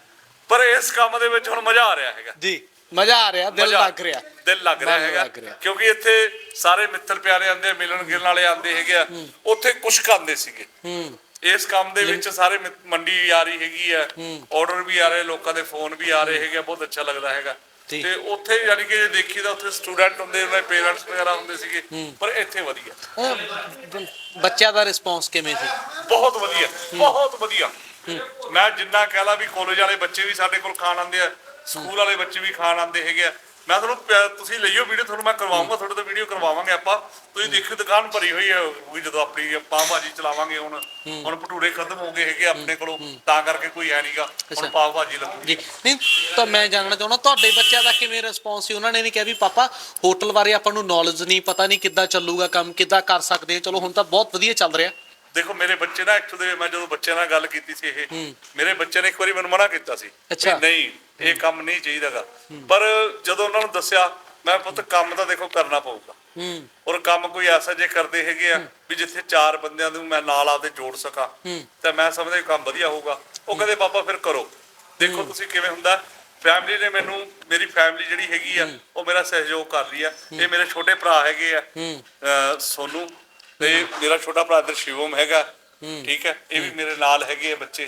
A: ਪਰ ਇਸ ਕੰਮ ਦੇ ਵਿੱਚ ਹੁਣ ਮਜ਼ਾ ਆ ਰਿਹਾ ਹੈਗਾ।
B: ਜੀ। ਮਜ਼ਾ ਆ ਰਿਹਾ ਦਿਲ ਲੱਗ ਰਿਹਾ।
A: ਦਿਲ ਲੱਗ ਰਿਹਾ ਹੈਗਾ। ਕਿਉਂਕਿ ਇੱਥੇ ਸਾਰੇ ਮਿੱਤਰ ਪਿਆਰੇ ਆਉਂਦੇ ਆ, ਮਿਲਣ ਗਿਲਣ ਵਾਲੇ ਆਉਂਦੇ ਹੈਗੇ ਆ। ਉੱਥੇ ਕੁਛ ਕਰਦੇ ਸੀਗੇ।
B: ਹੂੰ।
A: ਇਸ ਕੰਮ ਦੇ ਵਿੱਚ ਸਾਰੇ ਮੰਡੀ ਆ ਰਹੀ ਹੈਗੀ ਆ। ਆਰਡਰ ਵੀ ਆ ਰਹੇ ਲੋਕਾਂ ਦੇ ਫੋਨ ਵੀ ਆ ਰਹੇ ਹੈਗੇ ਬਹੁਤ ਅੱਛਾ ਲੱਗਦਾ ਹੈਗਾ। ਤੇ ਉੱਥੇ ਯਾਨੀ ਕਿ ਦੇਖੀ ਤਾਂ ਉੱਥੇ ਸਟੂਡੈਂਟ ਹੁੰਦੇ ਉਹਨਾਂ ਦੇ ਪੇਰੈਂਟਸ ਵਗੈਰਾ ਹੁੰਦੇ ਸੀਗੇ ਪਰ ਇੱਥੇ ਵਧੀਆ।
B: ਬੱਚਿਆਂ ਦਾ ਰਿਸਪੌਂਸ ਕਿਵੇਂ ਸੀ?
A: ਬਹੁਤ ਵਧੀਆ ਬਹੁਤ ਵਧੀਆ। ਮੈਂ ਜਿੰਨਾ ਕਹਿ ਲਾ ਵੀ ਕਾਲਜ ਵਾਲੇ ਬੱਚੇ ਵੀ ਸਾਡੇ ਕੋਲ ਖਾਣ ਆਉਂਦੇ ਆ ਸਕੂਲ ਵਾਲੇ ਬੱਚੇ ਵੀ ਖਾਣ ਆਉਂਦੇ ਹੈਗੇ ਆ ਮੈਂ ਤੁਹਾਨੂੰ ਪਿਆ- ਤੁਸੀਂ ਲਈਓ ਵੀਡੀਓ ਤੁਹਾਨੂੰ ਮੈਂ ਕਰਵਾਉਂਗਾ ਤੁਹਾਡੇ ਤੋਂ ਵੀਡੀਓ ਕਰਵਾਵਾਂਗੇ ਆਪਾਂ। ਤੁਸੀਂ ਦੇਖਿਓ ਦੁਕਾਨ ਭਰੀ ਹੋਈ ਹੈ ਵੀ ਜਦੋਂ ਆਪਣੀ ਪਾਵ ਭਾਜੀ ਚਲਾਵਾਂਗੇ ਹੁਣ। ਹੁਣ ਭਟੂਰੇ ਖਤਮ ਹੋ ਗਏ ਹੈਗੇ ਆਪਣੇ ਕੋਲੋਂ ਤਾਂ ਕਰਕੇ ਕੋਈ ਹੈ ਨਹੀਂਗਾ। ਹੁਣ ਪਾਵ ਭਾਜੀ ਲੱਗੂਗੀ।
B: ਜੀ। ਨਹੀਂ ਤਾਂ ਮੈਂ ਜਾਣਨਾ ਚਾਹੁੰਦਾ ਤੁਹਾਡੇ ਬੱਚਿਆਂ ਦਾ ਕਿਵੇਂ ਰਿਸਪੌਂਸ ਸੀ? ਉਹਨਾਂ ਨੇ ਨਹੀਂ ਕਿਹਾ ਵੀ ਪਾਪਾ ਹੋਟਲ ਬਾਰੇ ਆਪਾਂ ਨੂੰ ਨੌਲੇਜ ਨਹੀਂ ਪਤਾ ਨਹੀਂ ਕਿੱਦਾਂ ਚੱਲੂਗਾ ਕੰਮ ਕਿੱਦਾਂ ਕਰ ਸਕਦੇ ਚਲੋ ਹੁਣ ਤਾਂ ਬਹੁਤ ਵਧੀਆ ਚੱਲ ਰਿਹਾ।
A: ਦੇਖੋ ਮੇਰੇ ਬੱਚੇ ਨਾ ਐਕਚੁਅਲੀ ਮੈਂ ਜਦੋਂ ਬੱਚਿਆਂ ਨਾਲ ਗੱਲ ਕੀਤੀ ਸੀ ਇਹ ਮੇਰੇ ਬੱਚੇ ਨੇ ਇੱਕ ਵਾਰੀ ਮੈਨੂੰ ਮਨਾ ਕੀਤਾ ਸੀ ਵੀ
B: ਅੱਛਾ।
A: ਨਹੀਂ ਇਹ ਕੰਮ ਨਹੀਂ ਚਾਹੀਦਾਗਾ। ਪਰ ਜਦੋਂ ਉਹਨਾਂ ਨੂੰ ਦੱਸਿਆ ਮੈਂ ਪੁੱਤ ਕੰਮ ਤਾਂ ਦੇਖੋ ਕਰਨਾ ਪਊਗਾ।
B: ਹੂੰ।
A: ਔਰ ਕੰਮ ਕੋਈ ਐਸਾ ਜੇ ਕਰਦੇ ਹੈਗੇ ਆ ਵੀ ਜਿੱਥੇ ਚਾਰ ਬੰਦਿਆਂ ਨੂੰ ਮੈਂ ਨਾਲ ਆਪਦੇ ਜੋੜ ਸਕਾਂ ਤਾਂ ਮੈਂ ਸਮਝਦਾ ਕੰਮ ਵਧੀਆ ਹੋਊਗਾ। ਉਹ ਕਹਿੰਦੇ ਪਾਪਾ ਫਿਰ ਕਰੋ। ਦੇਖੋ ਤੁਸੀਂ ਕਿਵੇਂ ਹੁੰਦਾ। ਫੈਮਿਲੀ ਨੇ ਮੈਨੂੰ ਮੇਰੀ ਫੈਮਿਲੀ ਜਿਹੜੀ ਹੈਗੀ ਆ ਉਹ ਮੇਰਾ ਸਹਿਯੋਗ ਕਰ ਰਹੀ ਆ। ਇਹ ਮੇਰੇ ਛੋਟੇ ਭਰਾ ਹੈਗੇ ਆ। ਸੋਨੂ ਤੇ ਮੇਰਾ ਛੋਟਾ ਭਰਾ ਇਧਰ ਸ਼ਿਵਮ ਹੈਗਾ। ਠੀਕ ਹੈ? ਇਹ ਵੀ ਮੇਰੇ ਨਾਲ ਹੈਗੇ ਆ ਬੱਚੇ।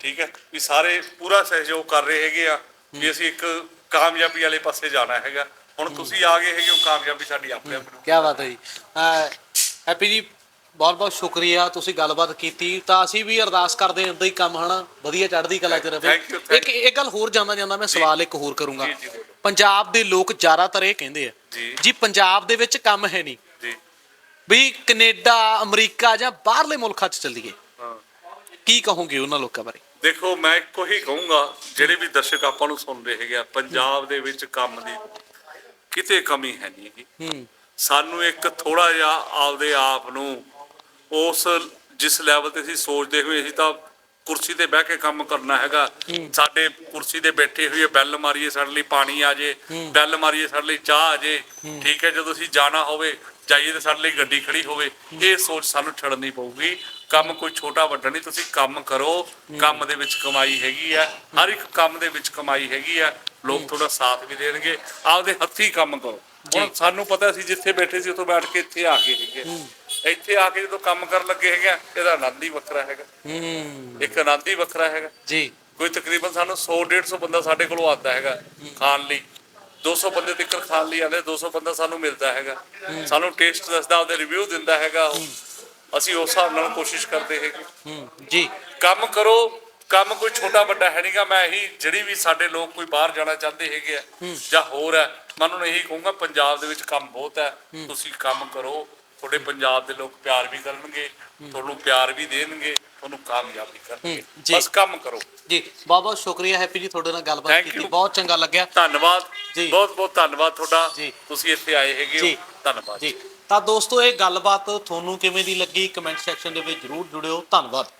A: ਠੀਕ ਹੈ? ਵੀ ਸਾਰੇ ਪੂਰਾ ਸਹਿਯੋਗ ਕਰ ਰਹੇ ਹੈਗੇ ਆ ਵੀ ਅਸੀਂ ਇੱਕ ਕਾਮਯਾਬੀ ਵਾਲੇ ਪਾਸੇ ਜਾਣਾ ਹੈਗਾ। ਹੁਣ ਤੁਸੀਂ ਆ ਗਏ ਹੈਗੇ ਹੋ ਕਾਮਯਾਬੀ ਸਾਡੀ ਆਪਣੇ ਆਪ ਨੂੰ
B: ਕੀ ਬਾਤ ਹੈ ਜੀ। ਹੈਪੀ ਜੀ ਬਹੁਤ ਬਹੁਤ ਸ਼ੁਕਰੀਆ ਤੁਸੀਂ ਗੱਲਬਾਤ ਕੀਤੀ। ਤਾਂ ਅਸੀਂ ਵੀ ਅਰਦਾਸ ਕਰਦੇ ਹਾਂ ਇਦਾਂ ਹੀ ਕੰਮ ਹਨਾ? ਵਧੀਆ ਚੜ੍ਹਦੀ ਕਲਾ ਚ
A: thank
B: ਇੱਕ ਇੱਕ ਗੱਲ ਹੋਰ ਜਾਂਦਾ ਜਾਂਦਾ ਮੈਂ ਸਵਾਲ ਇੱਕ ਹੋਰ ਕਰੂੰਗਾ। ਪੰਜਾਬ ਦੇ ਲੋਕ ਜ਼ਿਆਦਾਤਰ ਇਹ ਕਹਿੰਦੇ ਆ
A: ਜੀ।
B: ਪੰਜਾਬ ਦੇ ਵਿੱਚ ਕੰਮ ਹੈ ਨਹੀਂ। ਵੀ ਕੈਨੇਡਾ ਅਮਰੀਕਾ ਜਾਂ ਬਾਹਰਲੇ ਮੁਲਕਾਂ 'ਚ ਚੱਲੀਏ। ਕੀ ਕਹੋਗੇ ਉਹਨਾਂ ਲੋਕਾਂ ਬਾਰੇ?
A: ਦੇਖੋ ਮੈਂ ਇੱਕੋ ਹੀ ਕਹੂੰਗਾ ਜਿਹੜੇ ਵੀ ਦਰਸ਼ਕ ਆਪਾਂ ਨੂੰ ਸੁਣ ਰਹੇ ਹੈਗੇ ਆ ਪੰਜਾਬ ਦੇ ਵਿੱਚ ਕੰਮ ਦੀ ਕਿਤੇ ਕਮੀ ਹੈ ਨਹੀਂ ਗੀ
B: ਹੂੰ।
A: ਸਾਨੂੰ ਇੱਕ ਥੋੜਾ ਜਿਹਾ ਆਪਦੇ ਆਪ ਨੂੰ ਉਸ ਜਿਸ ਲੈਵਲ ਤੇ ਅਸੀਂ ਸੋਚਦੇ ਹੋਏ ਅਸੀਂ ਤਾਂ ਕੁਰਸੀ ਤੇ ਬਹਿ ਕੇ ਕੰਮ ਕਰਨਾ ਹੈਗਾ। ਸਾਡੇ ਕੁਰਸੀ ਤੇ ਬੈਠੇ ਹੋਏ ਬੈਲ ਮਾਰੀਏ ਸਾਡੇ ਲਈ ਪਾਣੀ ਆ ਜੇ ਬੈਲ ਮਾਰੀਏ ਸਾਡੇ ਲਈ ਚਾਹ ਆ ਜੇ। ਠੀਕ ਹੈ ਜਦੋਂ ਅਸੀਂ ਜਾਣਾ ਹੋਵੇ ਜਾਈਏ ਤੇ ਸਾਡੇ ਲਈ ਗੱਡੀ ਖੜੀ ਹੋਵੇ ਇਹ ਸੋਚ ਸਾਨੂੰ ਛੱਡਣੀ ਪਊਗੀ। ਕੰਮ ਕੋਈ ਛੋਟਾ ਵੱਡਾ ਨਹੀਂ ਤੁਸੀਂ ਕੰਮ ਕਰੋ। ਕੰਮ ਦੇ ਵਿੱਚ ਕਮਾਈ ਹੈਗੀ ਆ। ਹਰ ਇੱਕ ਕੰਮ ਦੇ ਵਿੱਚ ਕਮਾਈ ਹੈਗੀ ਆ। ਲੋਕ ਤੁਹਾਡਾ ਸਾਥ ਵੀ ਦੇਣਗੇ। ਆਪਦੇ ਹੱਥੀਂ ਕੰਮ ਕਰੋ। ਹੁਣ ਸਾਨੂੰ ਪਤਾ ਸੀ ਜਿੱਥੇ ਬੈਠੇ ਸੀ ਉੱਥੋਂ ਬੈਠ ਕੇ ਇੱਥੇ ਆ ਗਏ ਹੈਗੇ ਇੱਥੇ ਆ ਕੇ ਜਦੋਂ ਕੰਮ ਕਰਨ ਲੱਗੇ ਹੈਗੇ ਇਹਦਾ ਆਨੰਦ ਹੀ ਵੱਖਰਾ ਹੈਗਾ।
B: ਹੂੰ।
A: ਇੱਕ ਆਨੰਦ ਹੀ ਵੱਖਰਾ ਹੈਗਾ।
B: ਜੀ।
A: ਕੋਈ ਤਕਰੀਬਨ ਸਾਨੂੰ 100 150 ਬੰਦਾ ਸਾਡੇ ਕੋਲੋਂ ਆਉਂਦਾ ਹੈਗਾ ਖਾਣ ਲਈ। 200 ਬੰਦੇ ਤੱਕ ਖਾਣ ਲਈ ਆਉਂਦੇ 200 ਬੰਦਾ ਸਾਨੂੰ ਮਿਲਦਾ ਹੈਗਾ। ਸਾਨੂੰ ਟੇਸਟ ਦੱਸਦਾ ਉਹਦੇ ਰਿਵਿਊ ਦਿੰਦਾ ਹੈਗਾ ਉਹ। ਅਸੀਂ ਉਸ ਹਿਸਾਬ ਨਾਲ ਕੋਸ਼ਿਸ਼ ਕਰਦੇ ਹੈਗੇ।
B: ਜੀ।
A: ਕੰਮ ਕਰੋ ਕੰਮ ਕੋਈ ਛੋਟਾ ਵੱਡਾ ਹੈ ਨਹੀਂਗਾ ਮੈਂ ਇਹੀ ਜਿਹੜੀ ਵੀ ਸਾਡੇ ਲੋਕ ਕੋਈ ਬਾਹਰ ਜਾਣਾ ਚਾਹੁੰਦੇ ਹੈਗੇ ਆ ਜਾਂ ਹੋਰ ਹੈ ਮੈਂ ਉਹਨਾਂ ਨੂੰ ਇਹੀ ਕਹੂੰਗਾ ਪੰਜਾਬ ਦੇ ਵਿੱਚ ਕੰਮ ਬਹੁਤ ਹੈ। ਤੁਸੀਂ ਕੰਮ ਕਰੋ ਤੁਹਾਡੇ ਪੰਜਾਬ ਦੇ ਲੋਕ ਪਿਆਰ ਵੀ ਕਰਨਗੇ ਤੁਹਾਨੂੰ ਪਿਆਰ ਵੀ ਦੇਣਗੇ। ਤੁਹਾਨੂੰ ਕਾਮਯਾਬ ਕਰਨਗੇ।
B: ਜੀ।
A: ਬਸ ਕੰਮ ਕਰੋ।
B: ਜੀ ਬਹੁਤ ਬਹੁਤ ਸ਼ੁਕਰੀਆ ਹੈਪੀ ਜੀ ਤੁਹਾਡੇ ਨਾਲ ਗੱਲਬਾਤ
A: Thank
B: ਕੀਤੀ. ਬਹੁਤ ਚੰਗਾ ਲੱਗਿਆ।
A: ਧੰਨਵਾਦ।
B: ਜੀ।
A: ਬਹੁਤ ਬਹੁਤ ਧੰਨਵਾਦ ਤੁਹਾਡਾ।
B: ਜੀ।
A: ਤੁਸੀਂ ਇੱਥੇ ਆਏ ਹੈਗੇ
B: ਜੀ।
A: ਹੋ ਧੰਨਵਾਦ
B: ਜੀ। ਤਾਂ ਦੋਸਤੋ ਇਹ ਗੱਲਬਾਤ ਤੁਹਾਨੂੰ ਕਿਵੇਂ ਦੀ ਲੱਗੀ? ਕਮੈਂਟ ਸੈਕਸ਼ਨ ਦੇ ਵਿੱਚ ਜਰੂਰ ਜੁੜਿਓ। ਧੰਨਵਾਦ।